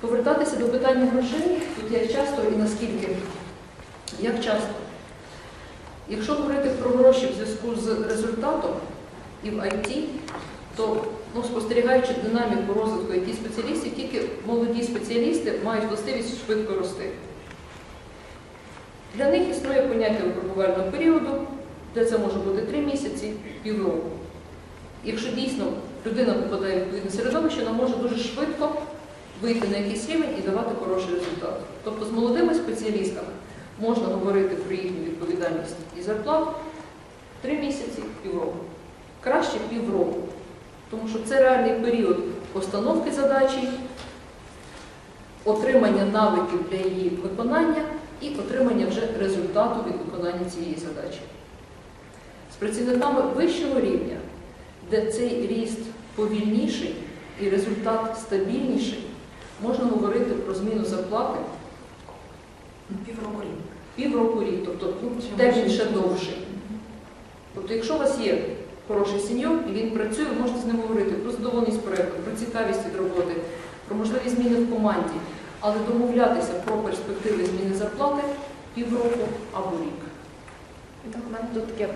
Повертатися до питання грошей, тут як часто і наскільки, як часто. Якщо говорити про гроші в зв'язку з результатом і в IT, то ну, спостерігаючи динаміку розвитку it спеціалістів, тільки молоді спеціалісти мають властивість швидко рости. Для них існує поняття випробувального періоду, де це може бути 3 місяці, півроку. Якщо дійсно людина попадає в відповідне середовище, вона може дуже швидко вийти на якийсь рівень і давати хороший результат. Тобто з молодими спеціалістами можна говорити про їхню відповідальність і зарплату 3 місяці, півроку. Краще півроку. Тому що це реальний період постановки задачі, отримання навиків для її виконання і отримання вже результату від виконання цієї задачі. З працівниками вищого рівня, де цей ріст повільніший і результат стабільніший, можна говорити про зміну зарплати Півроку рік. півроку рік, тобто ну, термін ще довший. Тобто, якщо у вас є хороший сеньор і він працює, ви можете з ним говорити про задоволеність проєкту, про цікавість від роботи, про можливі зміни в команді, але домовлятися про перспективи зміни зарплати півроку або рік. Так, у мене тут таке